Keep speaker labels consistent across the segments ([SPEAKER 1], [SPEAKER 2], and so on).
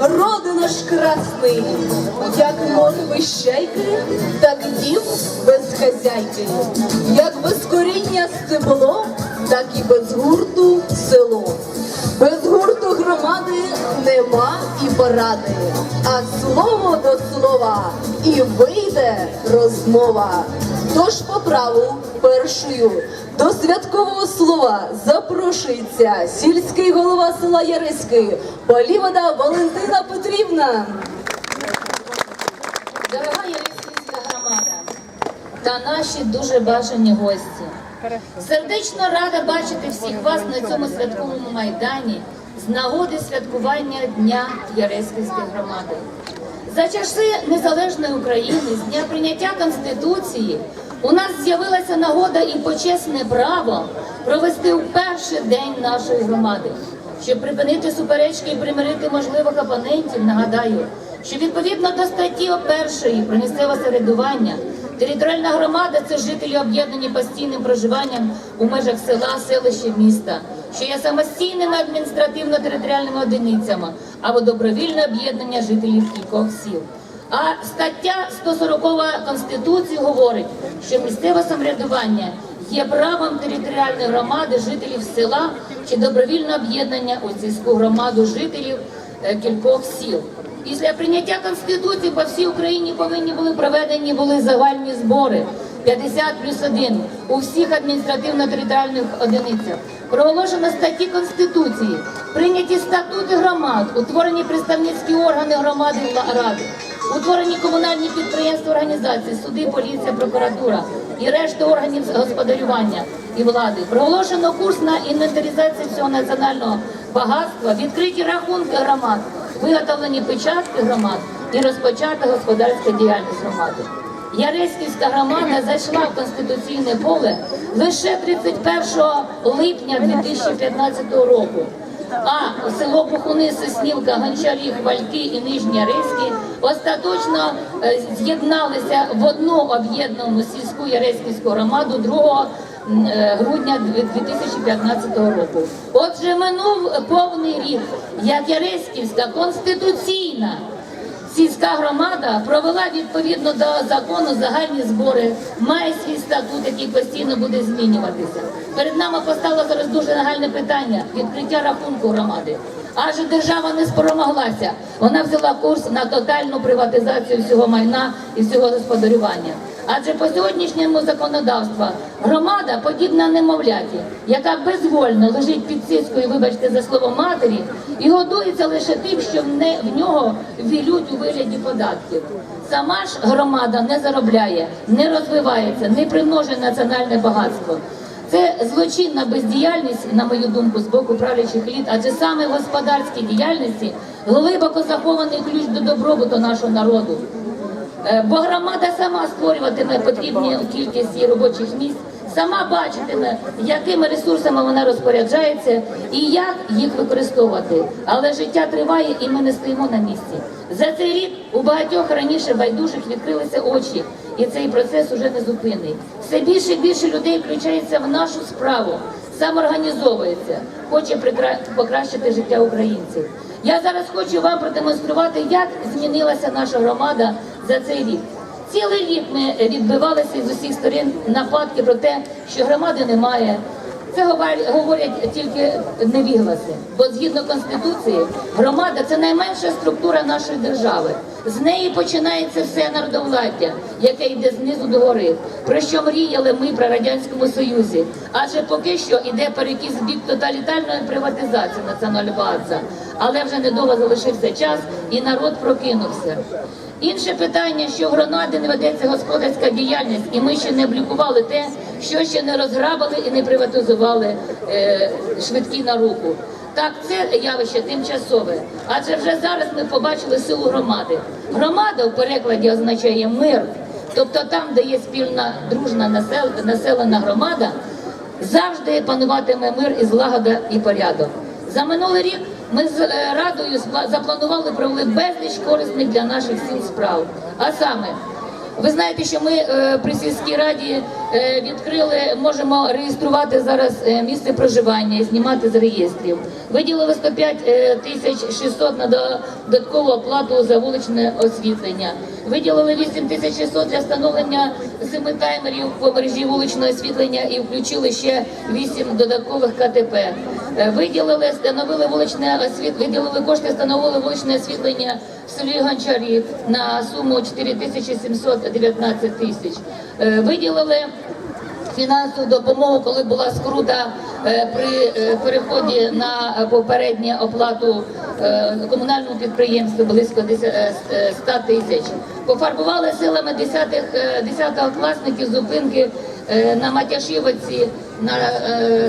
[SPEAKER 1] роди наш красний, як морви щейки, так дім без хазяйки, як без коріння стебло, так і без гурту село. Без гурту громади нема і поради, а слово до слова і вийде розмова. Тож по праву першою до святкового слова запрошується сільський голова села Яриськи Полівода Валентина Петрівна.
[SPEAKER 2] Дорога Єлисійська громада та наші дуже бажані гості. Сердечно рада бачити всіх вас на цьому святковому майдані з нагоди святкування Дня Єрейської громади. За часи незалежної України з дня прийняття Конституції у нас з'явилася нагода і почесне право провести в перший день нашої громади. Щоб припинити суперечки і примирити можливих опонентів, нагадаю, що відповідно до статті першої про місцеве самоврядування територіальна громада це жителі об'єднані постійним проживанням у межах села, селища, міста, що є самостійними адміністративно-територіальними одиницями або добровільне об'єднання жителів кількох сіл. А стаття 140 Конституції говорить, що місцеве самоврядування є правом територіальної громади жителів села чи добровільне об'єднання у сільську громаду жителів е, кількох сіл. Після прийняття Конституції по всій Україні повинні були проведені були загальні збори 50 плюс 1 у всіх адміністративно-територіальних одиницях. Проголошено статті Конституції, прийняті статути громад, утворені представницькі органи громади і ради, утворені комунальні підприємства, організації, суди, поліція, прокуратура і решта органів господарювання і влади. Проголошено курс на інвентаризацію всього національного багатства, відкриті рахунки громад, виготовлені печатки громад і розпочата господарська діяльність громади. Яреськівська громада зайшла в конституційне поле лише 31 липня 2015 року. А село Бухуни, Соснівка, Гончарі, Хвальки і Нижні Яреські остаточно е, з'єдналися в одну об'єднану сільську Яреськівську громаду 2 м, е, грудня 2015 року. Отже, минув повний рік, як Яреськівська конституційна Сільська громада провела відповідно до закону загальні збори, має свій статут, який постійно буде змінюватися. Перед нами постало зараз дуже нагальне питання відкриття рахунку громади. Адже держава не спромоглася. Вона взяла курс на тотальну приватизацію всього майна і всього господарювання. Адже по сьогоднішньому законодавству громада подібна немовляті, яка безвольно лежить під цицькою, вибачте за слово матері, і годується лише тим, що в, нього вілють у вигляді податків. Сама ж громада не заробляє, не розвивається, не примножує національне багатство. Це злочинна бездіяльність, на мою думку, з боку правлячих еліт, адже саме в господарській діяльності глибоко захований ключ до добробуту нашого народу. Е, Бо громада сама створюватиме потрібну кількість робочих місць, сама бачитиме, якими ресурсами вона розпоряджається і як їх використовувати. Але життя триває, і ми не стоїмо на місці. За цей рік у багатьох раніше байдужих відкрилися очі, і цей процес уже не зупинний. Все більше і більше людей включається в нашу справу, самоорганізовується, хоче покращити життя українців. Я зараз хочу вам продемонструвати, як змінилася наша громада за цей рік. Цілий рік ми відбивалися з усіх сторін нападки про те, що громади немає. Це говорять- тільки невігласи, бо згідно конституції, громада це найменша структура нашої держави. З неї починається все народовладдя, яке йде знизу до гори. Про що мріяли ми при радянському союзі? Адже поки що йде перекіс в бік тоталітарної приватизації національного багатства. Але вже недовго залишився час, і народ прокинувся. Інше питання, що в громаді не ведеться господарська діяльність, і ми ще не облікували те, що ще не розграбили і не приватизували е, швидкі на руку. Так, це явище тимчасове, адже вже зараз ми побачили силу громади. Громада в перекладі означає мир, тобто там, де є спільна дружна населена громада, завжди пануватиме мир і злагода і порядок. За минулий рік ми з е, радою запланували провели безліч корисних для наших сіл справ. А саме Ви знаєте, що ми е, при сільській раді е, відкрили, можемо реєструвати зараз е, місце проживання, знімати з реєстрів. Виділили 105 е, тисяч 600 на додаткову оплату за вуличне освітлення. Виділили 8 тисяч 600 для встановлення семи таймерів по мережі вуличного освітлення і включили ще 8 додаткових КТП. Виділили, встановили вуличне освіт, виділили кошти, встановили вуличне освітлення в селі Гончарі на суму 4 тисячі 719 тисяч. Е, Виділили фінансову допомогу, коли була скрута е, при е, переході на попередню оплату комунальному підприємству близько 10, е, е, 100 тисяч. Пофарбували силами 10-х, е, 10-класників зупинки на Матяшівці на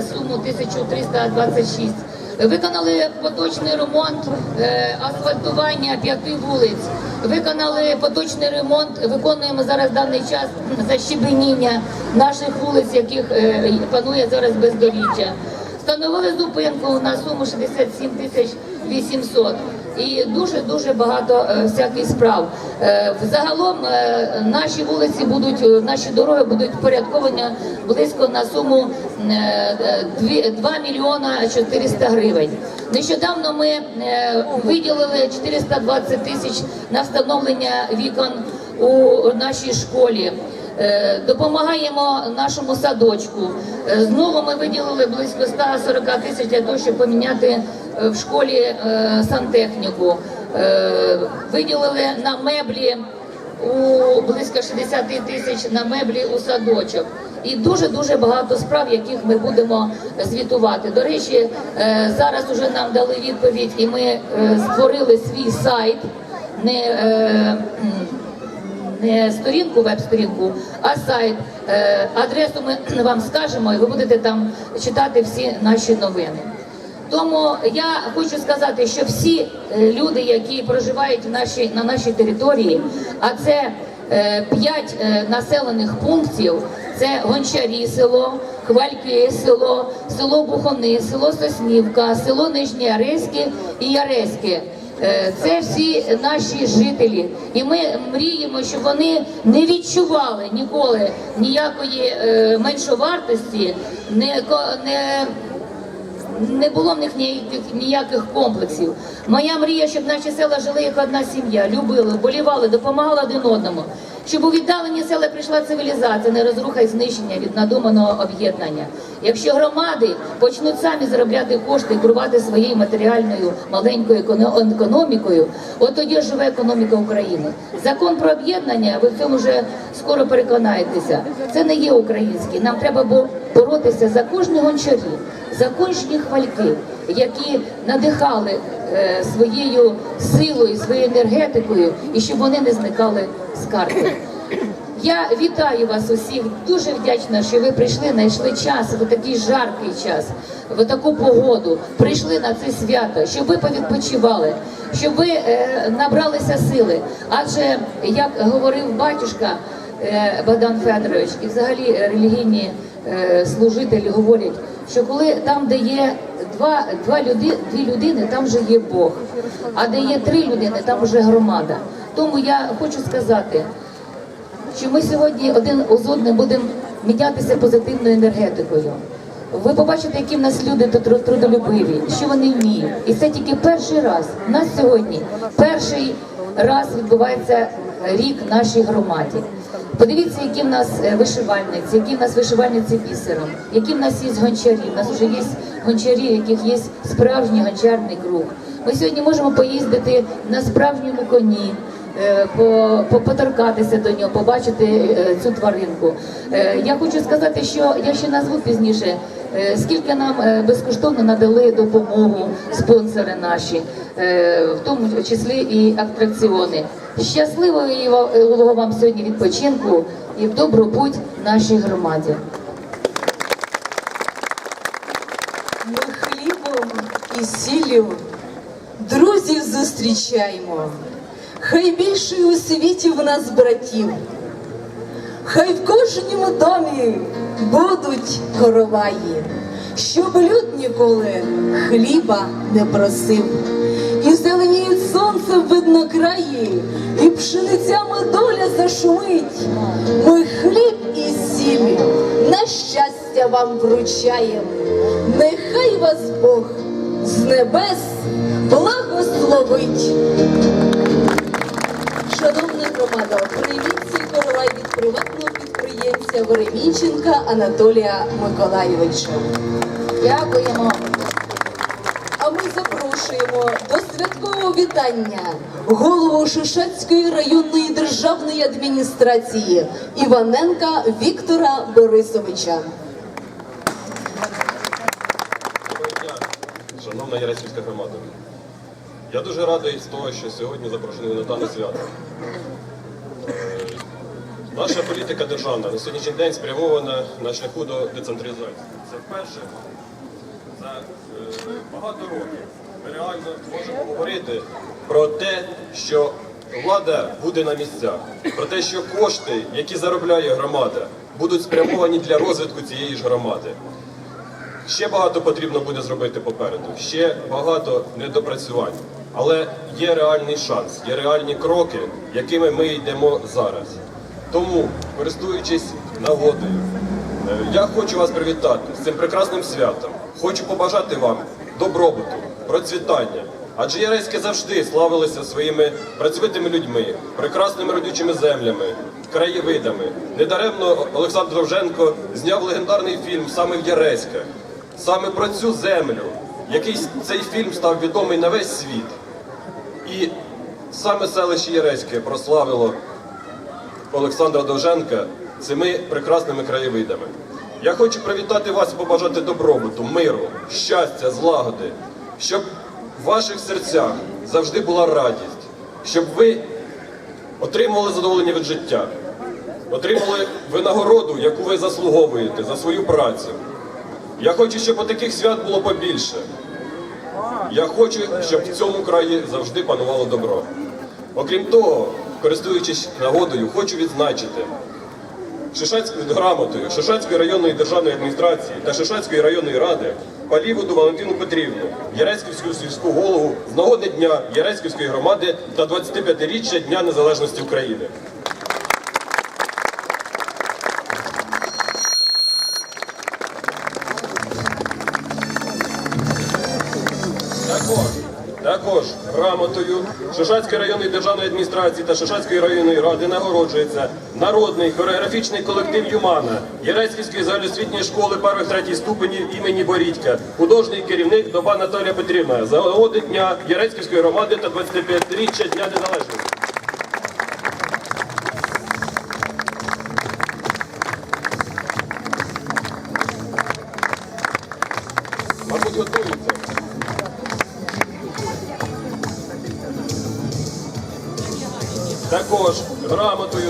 [SPEAKER 2] суму 1326. Виконали поточний ремонт е, асфальтування п'яти вулиць. Виконали поточний ремонт. Виконуємо зараз даний час защебеніння наших вулиць, яких е, панує зараз бездоріжжя. Встановили зупинку на суму 67 тисяч 800 і дуже дуже багато е, всяких справ. Е, Загалом е, наші вулиці будуть, наші дороги будуть впорядковані близько на суму е, е, дві- 2 мільйона 400 гривень. Нещодавно ми виділили 420 тисяч на встановлення вікон у нашій школі. Е, Допомагаємо нашому садочку. Е, Знову ми виділили близько 140 тисяч для того, щоб поміняти е, в школі сантехніку. Виділили на меблі у близько 60 тисяч на меблі у садочок. І дуже дуже багато справ, яких ми будемо звітувати. До речі, зараз вже нам дали відповідь, і ми створили свій сайт. Не не сторінку, веб-сторінку, а сайт. Е, Адресу ми вам скажемо, і ви будете там читати всі наші новини. Тому я хочу сказати, що всі е, люди, які проживають в нашій, на нашій території, а це е, п'ять населених пунктів: це Гончарі село, Хвальки село, село Бухони, село Соснівка, село Нижнє Яреське і Яреське. Е, Це всі наші жителі, і ми мріємо, щоб вони не відчували ніколи ніякої е, меншовартості, не, не не було в них ніяких, ніяких комплексів. Моя мрія, щоб наші села жили як одна сім'я, любили, болівали, допомагали один одному. Щоб у віддалені села прийшла цивілізація, не розруха і знищення від надуманого об'єднання. Якщо громади почнуть самі заробляти кошти і керувати своєю матеріальною маленькою економікою, от тоді живе економіка України. Закон про об'єднання, ви в цьому вже скоро переконаєтеся. Це не є український. Нам треба боротися за кожні гончарі, за кожні хвальки, які надихали е, своєю силою, своєю енергетикою, і щоб вони не зникали з карти. Я вітаю вас усіх. Дуже вдячна, що ви прийшли, знайшли час в такий жаркий час, в таку погоду. Прийшли на це свято, щоб ви повідпочивали, щоб ви е, набралися сили. Адже як говорив батюшка е, Богдан Федорович, і взагалі релігійні е, служителі говорять, що коли там, де є два, два люди, дві людини, там вже є Бог. А де є три людини, там вже громада. Тому я хочу сказати що ми сьогодні один з одним будемо мінятися позитивною енергетикою. Ви побачите, які в нас люди тру- трудолюбиві, що вони вміють. І це тільки перший раз. У нас сьогодні перший раз відбувається рік нашій громаді. Подивіться, які в нас е, вишивальниці, які в нас вишивальниці бісером, які в нас є гончарі. У нас вже є гончарі, у яких є справжній гончарний круг. Ми сьогодні можемо поїздити на справжньому коні е, по, по- поторкатися до нього, побачити е, цю тваринку. Я хочу сказати, що я ще назву пізніше, скільки нам безкоштовно надали допомогу спонсори наші, в тому числі і атракціони. Щасливого вам сьогодні відпочинку і в добру путь нашій громаді.
[SPEAKER 1] Ми хлібом і сіллю друзів зустрічаємо. Хай більше у світі в нас братів. Хай в кожному домі будуть короваї, щоб люд ніколи хліба не просив. Сонцем видно краї, і пшеницями доля зашумить. Ми хліб і сіль на щастя вам вручаєм. Нехай вас Бог з небес благословить. Шановна громада, прийміть цей коровай від приватного підприємця Веремінченка Анатолія Миколайовича.
[SPEAKER 2] Дякуємо.
[SPEAKER 1] А ми запрошуємо до вітання голову Шишацької районної державної адміністрації Іваненка Віктора Борисовича.
[SPEAKER 3] Шановна Ярецьківська громада. Я дуже радий з того, що сьогодні запрошений на дане свято. Е, Наша політика державна на сьогоднішній день спрямована на шляху до децентралізації. Це вперше за е, багато років ми реально можемо говорити про те, що влада буде на місцях, про те, що кошти, які заробляє громада, будуть спрямовані для розвитку цієї ж громади. Ще багато потрібно буде зробити попереду, ще багато недопрацювань. Але є реальний шанс, є реальні кроки, якими ми йдемо зараз. Тому, користуючись нагодою, е, я хочу вас привітати з цим прекрасним святом. Хочу побажати вам добробуту, процвітання. Адже Яреське завжди славилося своїми працьовитими людьми, прекрасними родючими землями, краєвидами. Недаремно Олександр Довженко зняв легендарний фільм саме в Яреськах. Саме про цю землю, який цей фільм став відомий на весь світ. І саме селище Єреське прославило Олександра Довженка цими прекрасними краєвидами. Я хочу привітати вас і побажати добробуту, миру, щастя, злагоди, щоб в ваших серцях завжди була радість, щоб ви отримували задоволення від життя, отримали винагороду, яку ви заслуговуєте за свою працю. Я хочу, щоб таких свят було побільше. Я хочу, щоб в цьому краї завжди панувало добро. Окрім того, користуючись нагодою, хочу відзначити Шишацькою грамотою Шишацької районної державної адміністрації та Шишацької районної ради Паліводу Валентину Петрівну, Яреськівську сільську голову з нагоди дня Яреськівської громади та 25-річчя Дня Незалежності України. Також грамотою Шишацької районної державної адміністрації та Шишацької районної ради нагороджується народний хореографічний колектив Юмана Єрецьківської загальноосвітньої школи перших третій ступенів імені Борідька, художній керівник доба Наталія Петрівна за дня Єрецьківської громади та 25-річчя Дня Незалежності.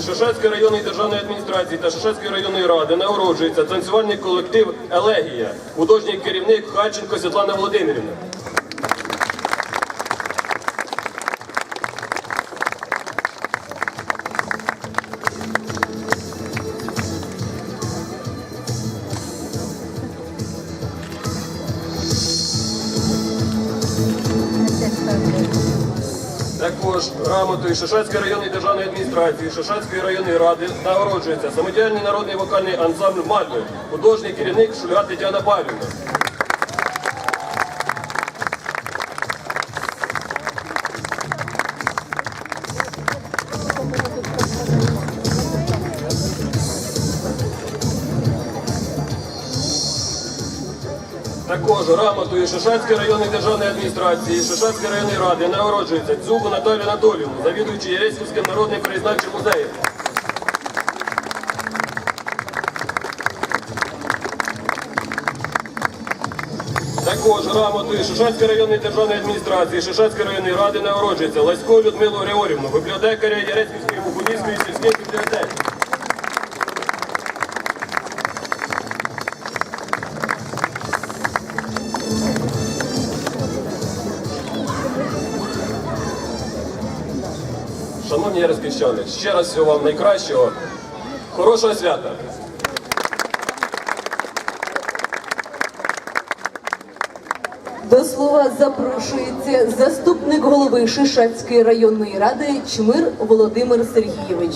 [SPEAKER 3] Шишацької районної державної адміністрації та Шишацької районної ради нагороджується танцювальний колектив Елегія, художній керівник Хальченко Світлана Володимирівна. Грамотою Шишацької районної державної адміністрації, Шишацької районної ради нагороджується самодіяльний народний вокальний ансамбль Мальви, художній керівник Шульга Тетяна Павлівна. Також грамотою Шишацької районної державної адміністрації, Шишацької районної ради нагороджується Дзюбу Наталію Анатоліївну, завідуючий Єреськівським народним краєзнавчим музеєм. Також грамотою Шишацької районної державної адміністрації, Шишацької районної ради нагороджується Ласько Людмилу Григорівну, бібліотекаря Єреськівської Бухунівської сільської бібліотеки. Шановні ярисківчани, ще раз всього вам найкращого, хорошого свята!
[SPEAKER 1] До слова запрошується заступник голови Шишацької районної ради Чмир Володимир Сергійович.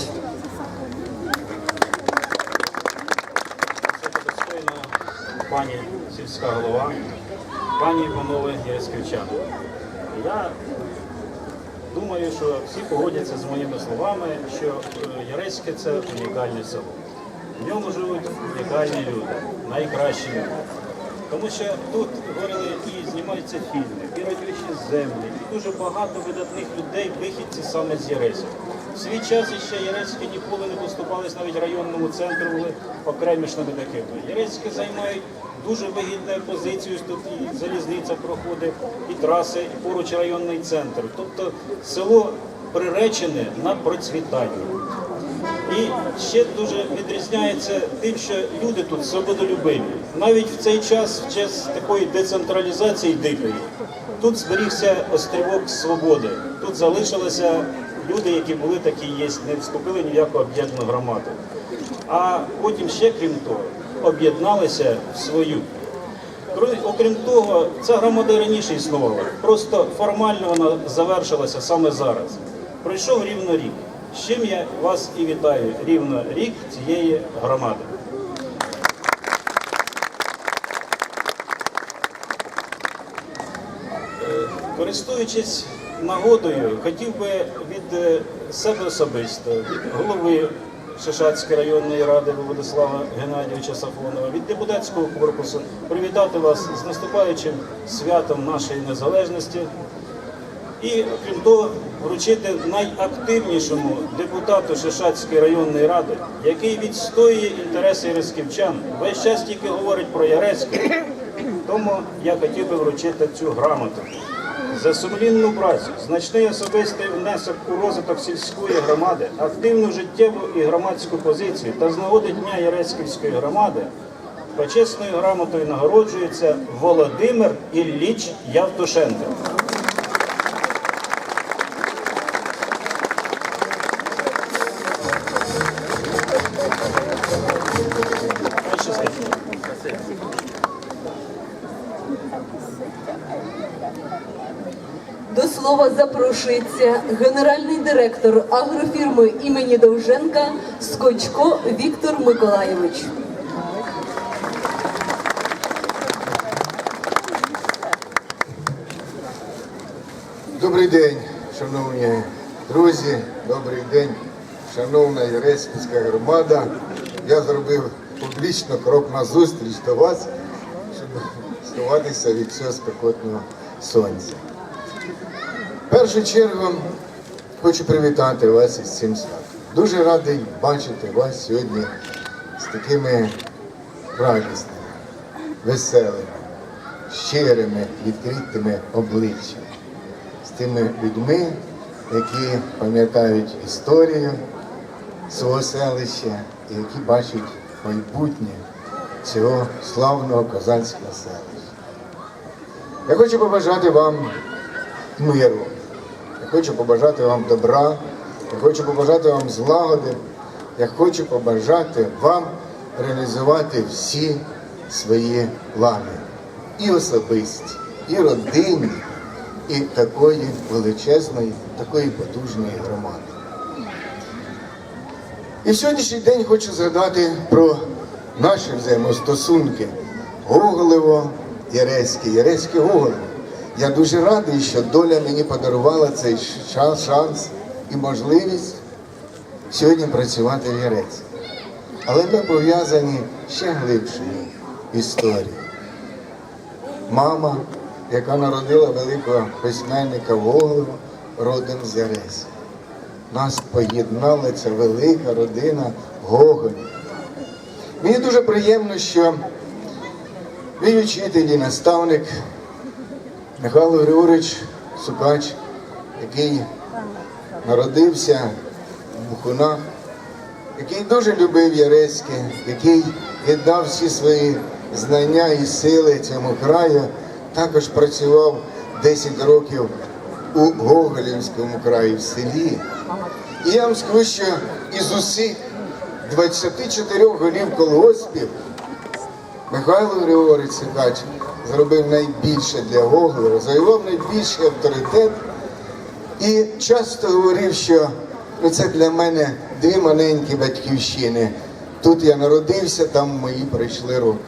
[SPEAKER 4] Пані сільська голова, пані Іванове Яроськівчан. Я думаю, що всі погодяться з моїми словами, що е, Яреське це унікальне село. В ньому живуть унікальні люди, найкращі люди. Тому що тут говорили і знімаються фільми, і родючі землі, і дуже багато видатних людей, вихідці саме з Яреська. В свій час іще Яреськи ніколи не поступались навіть районному центру, були окремішними такими. Яреськи займають дуже вигідну позицію, тут і залізниця проходить, і траси, і поруч районний центр. Тобто село приречене на процвітання. І ще дуже відрізняється тим, що люди тут свободолюбиві. Навіть в цей час, в час такої децентралізації дикої, тут зберігся острівок свободи. Тут залишилися люди, які були такі є, не вступили ні в яку об'єднану громаду. А потім ще крім того, об'єдналися в свою. Окрім того, ця громада раніше існувала. Просто формально вона завершилася саме зараз. Пройшов рівно рік. З чим я вас і вітаю. Рівно рік цієї громади. Е, Користуючись нагодою, хотів би від е, себе особисто, від голови Шишацької районної ради Владислава Геннадійовича Сафонова, від депутатського корпусу привітати вас з наступаючим святом нашої незалежності. І крім того, вручити найактивнішому депутату Шишацької районної ради, який відстоює інтереси яреськівчан, весь час тільки говорить про Яреське, тому я хотів би вручити цю грамоту. За сумлінну працю, значний особистий внесок у розвиток сільської громади, активну життєву і громадську позицію та з нагоди Дня Яреськівської громади почесною грамотою нагороджується Володимир Ілліч Явтушенко.
[SPEAKER 1] До слова запрошується генеральний директор агрофірми імені Довженка Скочко Віктор Миколайович.
[SPEAKER 5] Добрий день, шановні друзі, добрий день, шановна Єреськівська громада. Я зробив публічно крок на зустріч до вас, щоб сховатися від цього спекотного сонця. Першу чергу хочу привітати вас із цим святом. Дуже радий бачити вас сьогодні з такими радісними, веселими, щирими, відкритими обличчями з тими людьми, які пам'ятають історію свого селища і які бачать майбутнє цього славного козацького селища. Я хочу побажати вам миру, я хочу побажати вам добра, я хочу побажати вам злагоди, я хочу побажати вам реалізувати всі свої плани. І особисті, і родинні, і такої величезної, такої потужної громади. І в сьогоднішній день хочу згадати про наші взаємостосунки Гоголево, Яреське, Яреське Гоголево. Я дуже радий, що доля мені подарувала цей шанс і можливість сьогодні працювати в Яреці. Але ми пов'язані ще глибшою історією мама, яка народила великого письменника Гоголева, родом з Яреси. Нас поєднала ця велика родина Гоголів. Мені дуже приємно, що мій учитель і наставник Михайло Григорович Сукач, який народився в Бухунах, який дуже любив Яреське, який віддав всі свої знання і сили цьому краю, також працював 10 років у Гоголівському краї в селі. І я вам скажу, що із усіх 24 голів колгоспів Михайло Григорович Сикач зробив найбільше для Гоголева, завоював найбільший авторитет і часто говорив, що ну, це для мене дві маленькі батьківщини. Тут я народився, там мої пройшли роки.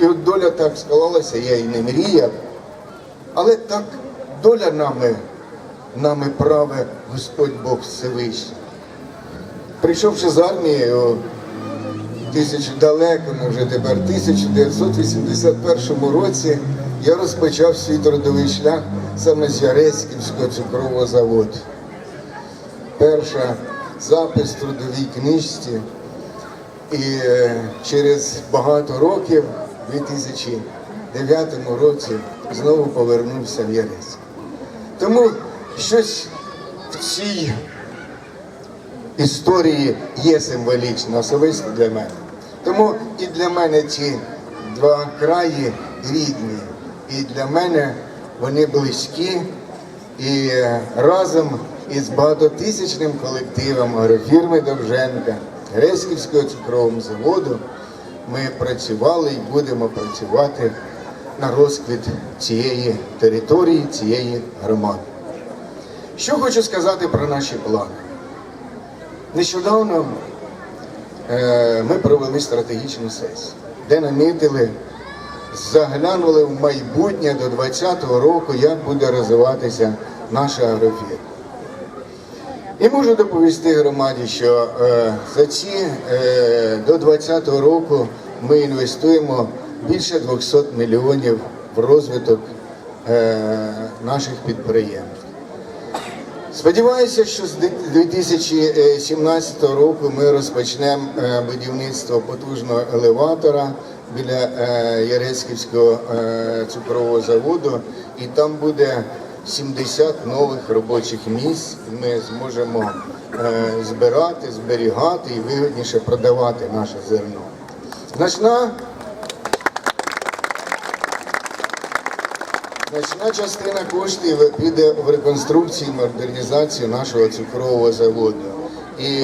[SPEAKER 5] І от доля так склалася, я і не мріяв, але так доля нами, нами праве Господь Бог Всевишній. Прийшовши з армії у тисячу далекому вже тепер 1981 році, я розпочав свій трудовий шлях саме з Яреськівського цукрового заводу. Перша запис в трудовій книжці. І е, через багато років, у 2009 році, знову повернувся в Яреськ. Тому щось в цій історії є символічно, особисто для мене. Тому і для мене ці два краї рідні, і для мене вони близькі. І е, разом із багатотисячним колективом агрофірми Довженка, Гресківського цукрового заводу ми працювали і будемо працювати на розквіт цієї території, цієї громади. Що хочу сказати про наші плани? Нещодавно ми провели стратегічну сесію, де намітили, заглянули в майбутнє до 2020 року, як буде розвиватися наша агрофірма. І можу доповісти громаді, що е, за ці е, до 2020 року ми інвестуємо більше 200 мільйонів в розвиток е, наших підприємств. Сподіваюся, що з 2017 року ми розпочнемо е, будівництво потужного елеватора біля е, Яреськівського е, цукрового заводу, і там буде 70 нових робочих місць. Ми зможемо збирати, зберігати і вигідніше продавати наше зерно. Значна Значна частина коштів піде в реконструкцію і модернізацію нашого цукрового заводу. І